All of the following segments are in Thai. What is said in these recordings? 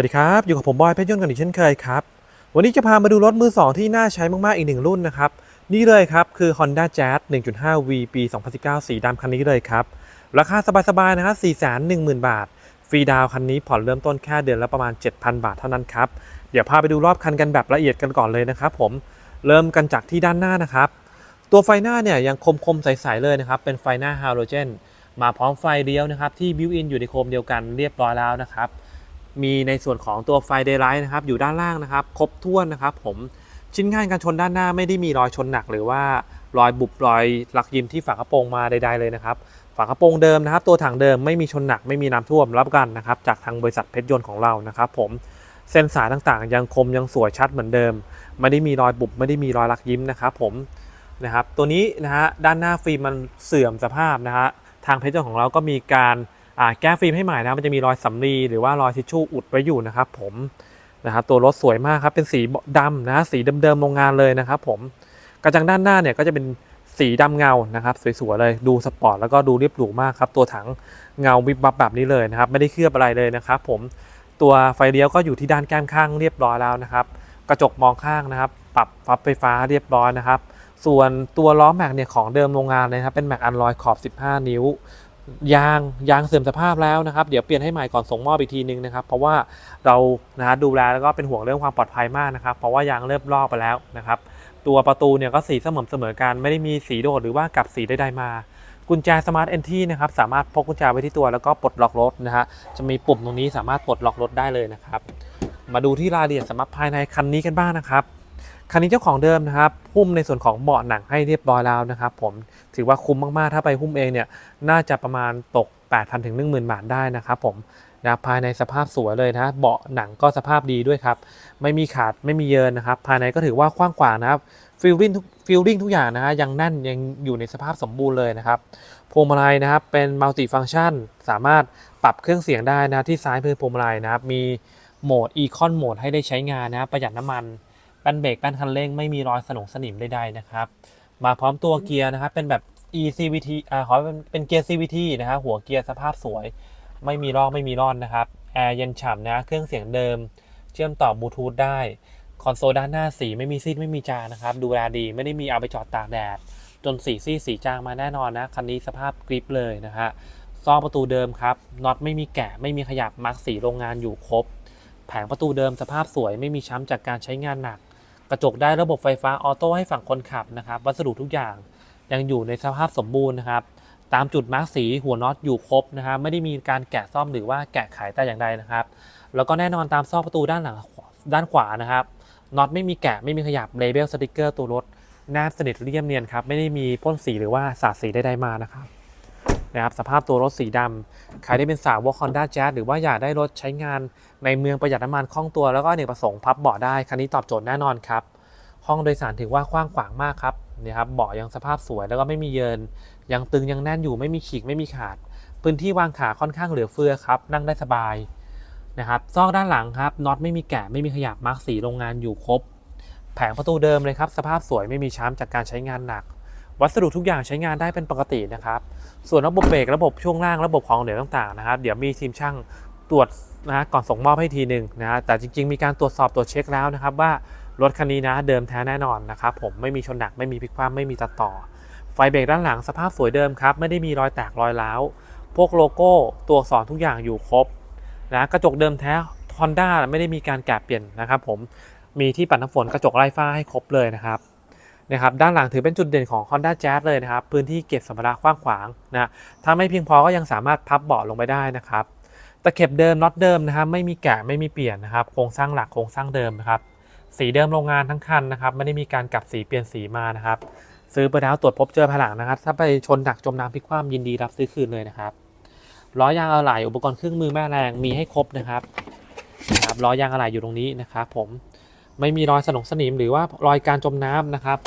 วัสดีครับ อยู่กับผมบอยเพชรยนต์กันอีกเช่นเคยครับ วันนี้จะพามาดูรถมือ 2 ที่น่าใช้มาก ๆ อีกหนึ่งรุ่นนะครับ นี่เลยครับ คือ Honda Jazz 1.5V ปี 2019 สีดำคันนี้เลยครับ ราคาสบาย ๆ นะครับ 410,000 บาท ฟรีดาวคันนี้ผ่อนเริ่มต้นแค่เดือนละประมาณ 7,000 บาทเท่านั้นครับ เดี๋ยวพาไปดูรอบคันกันแบบละเอียดกันก่อนเลยนะครับผมเริ่มกันจากที่ด้านหน้านะครับ ตัวไฟหน้าเนี่ยยังคมๆใสๆเลยนะครับเป็นไฟหน้าฮาโลเจนมาพร้อมไฟเลี้ยวนะครับที่บิวอินอยู่ในโคมเดียวกันเรียบร้อยแล้วนะครับ มีในส่วนของตัวไฟเดย์ไลท์นะครับอยู่ด้านล่างนะครับ ครบถ้วนนะครับ ผมชิ้นงานการชนด้านหน้าไม่ได้มีรอยชนหนัก หรือว่ารอยบุบรอยหลักยิมที่ฝากระโปรงมาใด ๆเลยนะครับฝากระโปรงเดิมนะครับ ตัวถังเดิมไม่มีชนหนักไม่มีน้ำท่วมรับประกันนะครับ จากทางบริษัทเพชรยนต์ของเรานะครับผมเส้นสายต่างๆ ยังคมยังสวยชัดเหมือนเดิม ไม่ได้มีรอยบุบไม่ได้มีรอยลักยิ้มนะครับผมนะครับตัวนี้นะฮะด้านหน้าฟิล์มมันเสื่อมสภาพนะฮะทางเพชรยนต์ของเราก็มีการ แก้ฟิล์มให้ใหม่นะครับมันจะมีรอยสำลีหรือว่ารอยทิชชู่อุดไว้อยู่นะครับผมนะครับตัวรถสวยมากครับเป็นสีดำนะสีเดิมๆโรงงานเลยนะครับผมกระจังด้านหน้าเนี่ยก็จะเป็นสีดำเงานะครับสวยๆเลยดูสปอร์ตแล้วก็ดูเรียบหรูมากครับตัวถังเงาวิบวับแบบนี้เลยนะครับไม่ได้เคลือบอะไรเลยนะครับผมตัวไฟเลี้ยวก็อยู่ที่ด้านแก้มข้างเรียบร้อยแล้วนะครับกระจกมองข้างนะครับ ปรับฟับไฟฟ้าเรียบร้อยนะครับ ส่วนตัวล้อแม็กเนี่ยของเดิมโรงงานเลยครับเป็นแม็กอันลอยขอบ 15 นิ้ว ยางยางเสื่อมสภาพแล้วนะครับ เดี๋ยวเปลี่ยนให้ใหม่ก่อนส่งมอบอีกทีนึงนะครับ เพราะว่าเรานะฮะดูแลแล้วก็เป็นห่วงเรื่องความปลอดภัยมากนะครับ เพราะว่ายางเริ่มลอกไปแล้วนะครับ ตัวประตูเนี่ยก็สีเสมอเสมอกันไม่ได้มีสีโดดหรือว่ากับสีใดๆมากุญแจสมาร์ทเอนทีนะครับสามารถพกกุญแจไว้ที่ตัวแล้วก็ปลดล็อกรถนะฮะจะมีปุ่มตรงนี้สามารถปลดล็อกรถได้เลยนะครับ มาดูที่รายละเอียดสำหรับภายในคันนี้กันบ้างนะครับ คันนี้เจ้าของเดิมนะครับหุ้มในส่วนของเบาะหนังให้เรียบร้อยแล้วนะครับ ผมถือว่าคุ้มมากๆ ถ้าไปหุ้มเองเนี่ยน่าจะประมาณตก 8,000ถึง10,000 บาทได้นะครับผมนะภายในสภาพสวยเลยนะเบาะหนังก็สภาพดีด้วยครับ ไม่มีขาดไม่มีเยินนะครับ ภายในก็ถือว่ากว้างขวางนะครับฟิลลิ่งทุกฟิลลิ่งทุกอย่างนะฮะยังแน่นยังอยู่ในสภาพสมบูรณ์เลยนะครับพวงมาลัยนะครับเป็นมัลติฟัง c t ชันสามารถปรับเครื่องเสียงได้นะที่ซ้ายมือพวงมาลัยนะครับมีโหมด Econ โหมดให้ได้ใช้งานนะประหยัดน้ำมัน นเบรกแป้นคันเร่งไม่มีรอยสนงสนิมใดๆนะครับ มาพร้อมตัวเกียร์นะครับ เป็นแบบ ECVT อ่าขอเป็นเป็นเกียร์ CVT นะครับหัวเกียร์สภาพสวย ไม่มีรอกไม่มีร่อนนะครับแอร์เย็นฉ่ำนะเครื่องเสียงเดิม เชื่อมต่อบลูทูธได้คอนโซลด้านหน้าสีไม่มีซีดไม่มีจางนะครับ ดูแลดีไม่ได้มีเอาไปจอดตากแดด จนสีซีดสีจางมาแน่นอนนะ คันนี้สภาพกริปเลยนะฮะซองประตูเดิมครับน็อตไม่มีแกะไม่มีขยับมาร์กสีโรงงานอยู่ครบ แผงประตูเดิมสภาพสวยไม่มีช้ำจากการใช้งานหนัก กระจกได้ระบบไฟฟ้าออโต้ให้ฝั่งคนขับนะครับวัสดุทุกอย่างยังอยู่ในสภาพสมบูรณ์นะครับ ตามจุดมาร์กสีหัวน็อตอยู่ครบนะครับไม่ได้มีการแกะซ่อมหรือว่าแกะไขแต่อย่างใดนะครับ แล้วก็แน่นอนตามซอกประตูด้านหลังด้านขวานะครับน็อตไม่มีแกะไม่มีขยับเลเบลสติกเกอร์ตัวรถแนบสนิทเรียบเนียนครับไม่ได้มีพ่นสีหรือว่าสาดสีใดๆมานะครับ นะครับสภาพตัวรถสีดำใครได้เป็นสาววอลคอนด้าแจ๊หรือว่าอยากได้รถใช้งานในเมืองประหยัดน้ำมันคล่องตัว แล้วก็เนกประสงค์พับเบาะได้คันนี้ตอบโจทย์แน่นอนครับ ห้องโดยสารถือว่ากว้างขวางมากครับนี่ครับเบาะยังสภาพสวยแล้วก็ไม่มีเยิน ยังตึงยังแน่นอยู่ไม่มีขีกไม่มีขาด พื้นที่วางขาค่อนข้างเหลือเฟือครับ นั่งได้สบายนะครับซอกด้านหลังครับน็อตไม่มีแกะไม่มีขยับมาร์กสีโรงงานอยู่ครบ แผงประตูเดิมเลยครับ สภาพสวยไม่มีช้ำจากการใช้งานหนัก วัสดุทุกอย่างใช้งานได้เป็นปกตินะครับ ส่วนระบบเบรกระบบช่วงล่างระบบของเหลวต่างๆนะครับ เดี๋ยวมีทีมช่างตรวจนะก่อนส่งมอบให้ทีหนึ่งนะแต่จริง ๆ มีการตรวจสอบตรวจเช็คแล้วนะครับ ว่ารถคันนี้นะเดิมแท้แน่นอนนะครับผมไม่มีชนหนักไม่มีพลิกคว่ำไม่มีตัดต่อ ไฟเบรกด้านหลังสภาพสวยเดิมครับไม่ได้มีรอยแตกรอยร้าวพวกโลโก้ตัวอักษรทุกอย่างอยู่ครบนะกระจกเดิมแท้ Honda ไม่ได้มีการแกะเปลี่ยนนะครับผมมีที่ปัดน้ำฝนกระจกไร้ฝ้าให้ครบเลยนะครับ นะครับด้านหลังถือเป็นจุดเด่นของ Honda Jazz เลยนะครับ พื้นที่เก็บสัมภาระกว้างขวางนะถ้าไม่เพียงพอก็ยังสามารถพับเบาะลงไปได้นะครับตะเข็บเดิมน็อตเดิมนะครับไม่มีแกะไม่มีเปลี่ยนนะครับโครงสร้างหลักโครงสร้างเดิมนะครับสีเดิมโรงงานทั้งคันนะครับไม่ได้มีการกลับสีเปลี่ยนสีมานะครับ ซื้อไปแล้วตรวจพบเจอภายหลังนะครับ ถ้าไปชนหนักจมน้ำพลิกคว่ำยินดีรับซื้อคืนเลยนะครับล้อยางอะไหล่อุปกรณ์เครื่องมือแม่แรงมีให้ครบนะครับนะครับล้อยางอะไหล่อยู่ตรงนี้นะครับผม ไม่มีรอยสนองสนิมหรือว่ารอยการจมน้ำนะครับ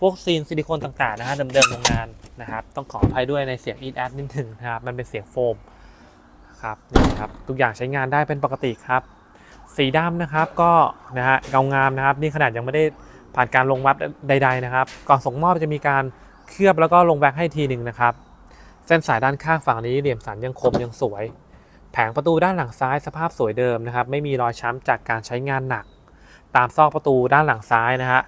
พวกซีนซิลิโคนต่างๆนะฮะเดิมๆโรงงานนะครับ ต้องขออภัยด้วยในเสียงอีดแอดนิดหนึ่งนะครับ มันเป็นเสียงโฟมครับนี่ครับทุกอย่างใช้งานได้เป็นปกติครับ สีดำนะครับก็นะฮะเงางามนะครับ นี่ขนาดยังไม่ได้ผ่านการลงวัดใด ๆนะครับ ก่อนส่งมอบจะมีการเคลือบแล้วก็ลงแว็กให้ทีหนึ่งนะครับ เส้นสายด้านข้างฝั่งนี้เหลี่ยมสันยังคมยังสวย แผงประตูด้านหลังซ้ายสภาพสวยเดิมนะครับ ไม่มีรอยช้ำจากการใช้งานหนัก ตามซอกประตูด้านหลังซ้ายนะฮะ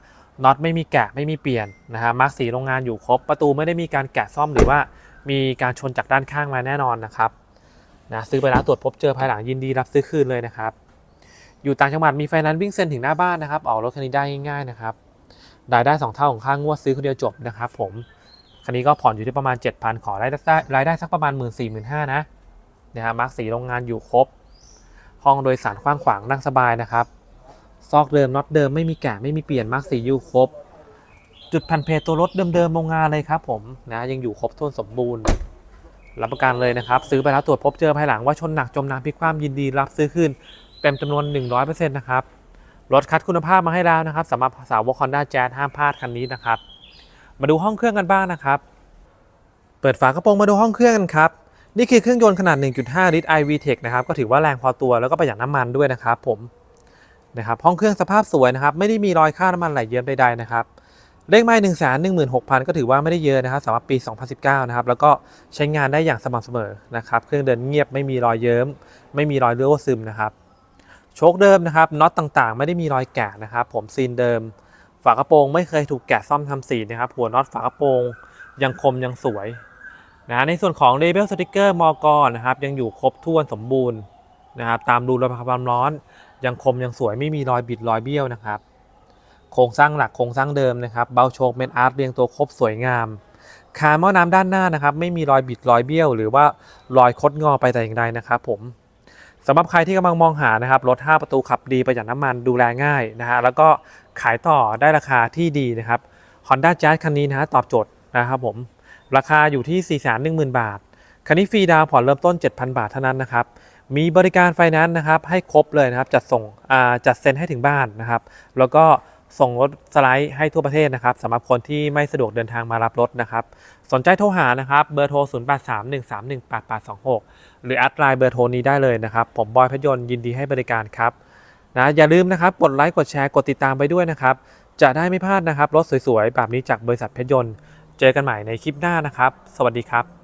น็อตไม่มีแกะไม่มีเปลี่ยนนะฮะมาร์กสีโรงงานอยู่ครบ ประตูไม่ได้มีการแกะซ่อมหรือว่ามีการชนจากด้านข้างมาแน่นอนนะครับนะซื้อไปแล้วตรวจพบเจอภายหลังยินดีรับซื้อคืนเลยนะครับ อยู่ต่างจังหวัดมีไฟนนซ์วิ่งเซ็นถึงหน้าบ้านนะครับออกรถคันนี้ได้ง่ายๆนะครับรายได้สองเท่าของค่างวดซื้อคนเดียวจบนะครับผมคันนี้ก็ผ่อนอยู่ที่ประมาณ 7,000 ขอรายได้รายได้สักประมาณ 1 4 0 0 0 0 5นะนะฮะมาร์กสีโรงงานอยู่ครบ ห้องโดยสารกว้างขวางนั่งสบายนะครับ ซอกเดิมน็อตเดิมไม่มีแกะไม่มีเปลี่ยนมาร์กสีอยู่ครบ จุดพันเพจตัวรถเดิมๆโรงงานเลยครับผมนะยังอยู่ครบถ้วนสมบูรณ์รับประกันเลยนะครับ ซื้อไปแล้วตรวจพบเจอภายหลังว่าชนหนักจมน้ำพลิกคว่ำยินดีรับซื้อคืนเต็มจำนวน 100%นะครับรถคัดคุณภาพมาให้แล้วนะครับสำหรับสาวก Honda Jazz ห้ามพลาดคันนี้นะครับ มาดูห้องเครื่องกันบ้างนะครับ เปิดฝากระโปรงมาดูห้องเครื่องกันครับ นี่คือเครื่องยนต์ขนาด 1.5 ลิตร iVTEC นะครับ ก็ถือว่าแรงพอตัวแล้วก็ประหยัดน้ำมันด้วยนะครับผม นะครับห้องเครื่องสภาพสวยนะครับไม่ได้มีรอยค่าน้ำมันไหลเยิ้มใดๆนะครับเลขไม้1 1 6 0 0 0ก็ถือว่าไม่ได้เยอะนะครับสำหรับปี 2019 นะครับแล้วก็ใช้งานได้อย่างสม่ำเสมอนะครับเครื่องเดินเงียบไม่มีรอยเยิ้ม ไม่มีรอยรั่วซึมนะครับโชคเดิมนะครับน็อตต่างๆ ไม่ได้มีรอยแกะนะครับ ผมซีนเดิม ฝากระโปรงไม่เคยถูกแกะซ่อมทำสีนะครับหัวน็อตฝากระโปรงยังคมยังสวยนะในส่วนของเลเบลสติกเกอร์มอกรนะครับยังอยู่ครบถ้วนสมบูรณ์นะครับตามดูระบายความร้อน ยังคมยังสวยไม่มีรอยบิดรอยเบี้ยวนะครับ โครงสร้างหลักโครงสร้างเดิมนะครับ เบาโชคเมนอาร์ตเรียงตัวครบสวยงาม คานหม้อน้ำด้านหน้านะครับ ไม่มีรอยบิดรอยเบี้ยว หรือว่ารอยคดงอไปแต่อย่างใดนะครับ ผมสำหรับใครที่กำลังมองหานะครับรถ 5 ประตูขับดีประหยัดน้ำมันดูแลง่ายนะฮะแล้วก็ขายต่อได้ราคาที่ดีนะครับ Honda Jazz คันนี้นะฮะตอบโจทย์นะครับผมราคาอยู่ที่ 4 1 0 0 0 0 บาท คันนี้ฟรีดาวผ่อนเริ่มต้น 7,000 บาทเท่านั้นนะครับ มีบริการไฟแนนซ์นะครับให้ครบเลยนะครับ จัดส่งอ่าจัดเซ็นให้ถึงบ้านนะครับ แล้วก็ส่งรถสไลด์ให้ทั่วประเทศนะครับสำหรับคนที่ไม่สะดวกเดินทางมารับรถนะครับ สนใจโทรหานะครับเบอร์โทร 0831318826 หรือแอดไลน์เบอร์โทรนี้ได้เลยนะครับ ผมบอยพยนต์ยินดีให้บริการครับนะอย่าลืมนะครับกดไลค์กดแชร์กดติดตามไปด้วยนะครับ จะได้ไม่พลาดนะครับ รถสวยๆ แบบนี้จากบริษัทเพชรยนต์ เจอกันใหม่ในคลิปหน้านะครับ สวัสดีครับ